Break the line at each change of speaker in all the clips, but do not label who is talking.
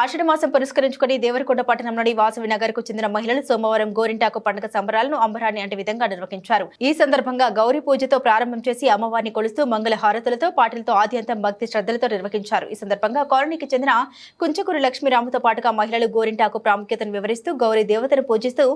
ఆషాఢమాసం పురస్కరించుకుని దేవరకొండ పట్టణంలోని వాసవి నగర్కు చెందిన మహిళలు సోమవారం గోరింటాకు పండుగ సంబరాలను అంబరాన్ని అంటే విధంగా నిర్వహించారు. ఈ సందర్భంగా గౌరీ పూజతో ప్రారంభం చేసి అమ్మవారిని కొలుస్తూ మంగళ హారతులతో పాటలతో ఆద్యంతం భక్తి శ్రద్ధలతో నిర్వహించారు. ఈ సందర్భంగా కాలనీకి చెందిన కుంచకూరు లక్ష్మీరాముతో పాటుగా మహిళలు గోరింటాకు ప్రాముఖ్యతను వివరిస్తూ గౌరీ దేవతను పూజిస్తూ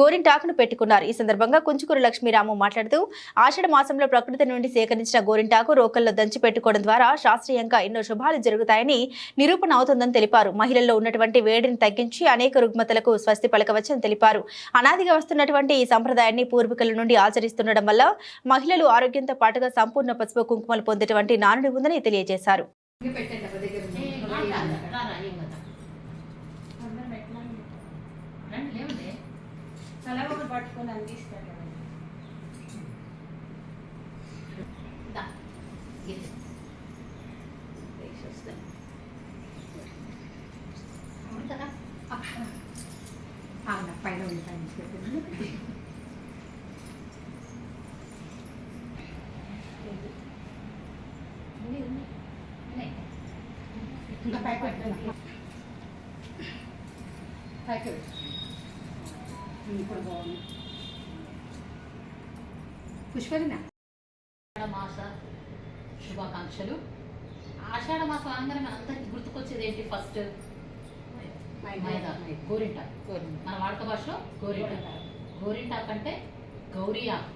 గోరింటాకును పెట్టుకున్నారు. ఈ సందర్భంగా కుంచుకూరు లక్ష్మీరాము మాట్లాడుతూ ఆషాఢ మాసంలో ప్రకృతి నుండి సేకరించిన గోరింటాకు రోకల్లో దంచి పెట్టుకోవడం ద్వారా శాస్త్రీయంగా ఎన్నో శుభాలు జరుగుతాయని నిరూపణ అవుతుందని తెలిపారు. మహిళల్లో ఉన్నటువంటి వేడిని తగ్గించి అనేక రుగ్మతలకు స్వస్తి పలకవచ్చని తెలిపారు. అనాదిగా వస్తున్నటువంటి ఈ సంప్రదాయాన్ని పూర్వీకుల నుండి ఆచరిస్తుండడం వల్ల మహిళలు ఆరోగ్యంతో పాటుగా సంపూర్ణ పసుపు కుంకుమలు పొందేటువంటి నానుడి ఉందని తెలియజేశారు.
పట్టుకొని అందిస్తారు ఇప్పుడు బాగుంది పుష్పలినా
మాస శుభాకాంక్షలు. ఆషాఢ మాసం అనగానే మన అందరికి గుర్తుకొచ్చేది ఏంటి ఫస్ట్ గోరింట మన వాడక భాషలో గోరింట గోరింటాకు అంటే గౌరీ ఆకు.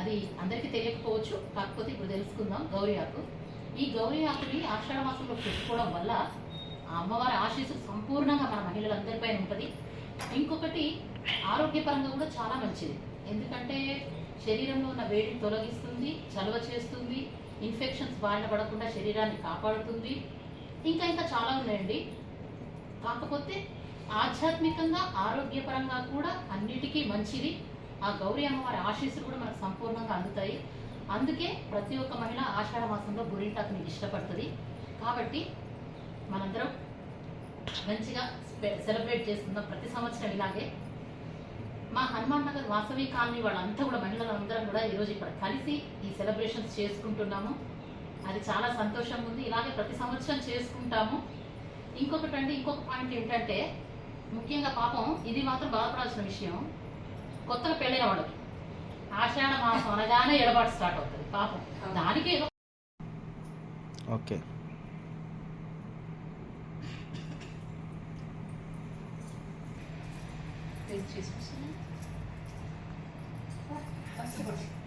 అది అందరికీ తెలియకపోవచ్చు కాకపోతే ఇప్పుడు తెలుసుకుందాం గౌరీ ఆకు. ఈ గౌరీ ఆకుని ఆషాఢ మాసంలో పెట్టుకోవడం వల్ల ఆ అమ్మవారి ఆశీస్సు సంపూర్ణంగా మన మహిళలందరిపై ఉంటుంది. ఇంకొకటి ఆరోగ్యపరంగా కూడా చాలా మంచిది. ఎందుకంటే శరీరంలో ఉన్న వేడిని తొలగిస్తుంది చలవ చేస్తుంది ఇన్ఫెక్షన్స్ బారిన పడకుండా శరీరాన్ని కాపాడుతుంది. ఇంకా ఇంకా చాలా ఉన్నాయండి. కాకపోతే ఆధ్యాత్మికంగా ఆరోగ్యపరంగా కూడా అన్నిటికీ మంచిది. ఆ గౌరీ అమ్మవారి ఆశీస్సులు కూడా మనకు సంపూర్ణంగా అందుతాయి. అందుకే ప్రతి ఒక్క మహిళ ఆషాఢ మాసంలో గురింటాకుని ఇష్టపడుతుంది. కాబట్టి మనందరం మంచిగా సెలబ్రేట్ చేసుకుందాం ప్రతి సంవత్సరం ఇలాగే. మా హనుమాన్ నగర్ వాసవి కాలనీ వాళ్ళంతా కూడా మహిళలందరం కూడా ఈరోజు ఇక్కడ కలిసి ఈ సెలబ్రేషన్స్ చేసుకుంటున్నాము. అది చాలా సంతోషంగా ఉంది. ఇలాగే ప్రతి సంవత్సరం చేసుకుంటాము. ఇంకొకటి అండి ఇంకొక పాయింట్ ఏంటంటే ముఖ్యంగా పాపం ఇది మాత్రం బాధపడాల్సిన విషయం. కొత్తగా పెళ్ళైన వాళ్ళకి. ఆషాఢ మాసం అనగానే ఎడబాటు స్టార్ట్ అవుతుంది. పాపం. దానికి
ఓకే.
Thank.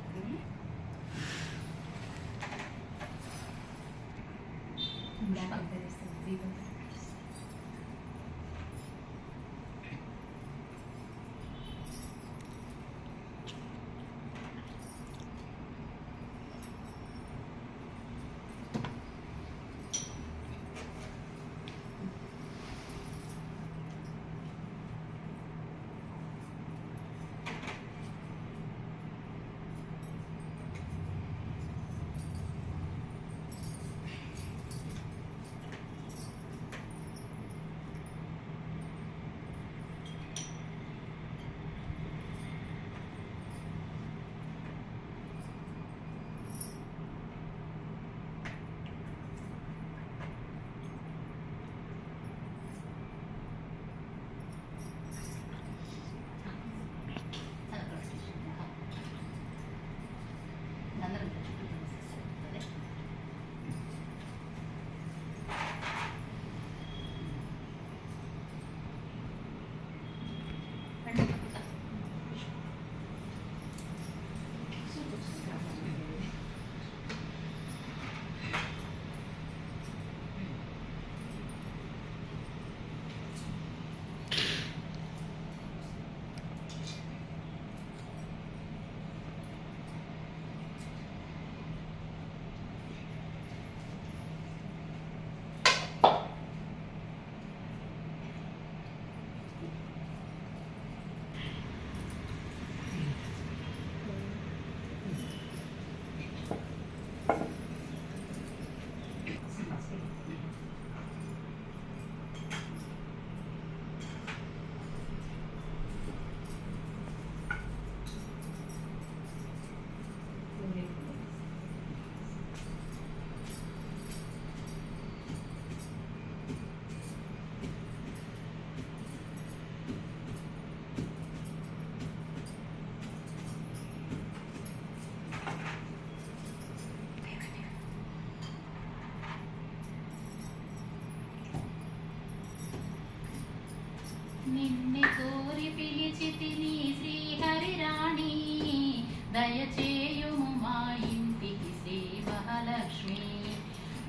దయచేయుము మా ఇంటికి శ్రీ మహాలక్ష్మి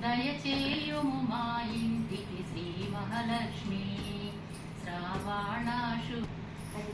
దయచేయుము మా ఇంటికి శ్రీ మహాలక్ష్మి శ్రావణాశు
అది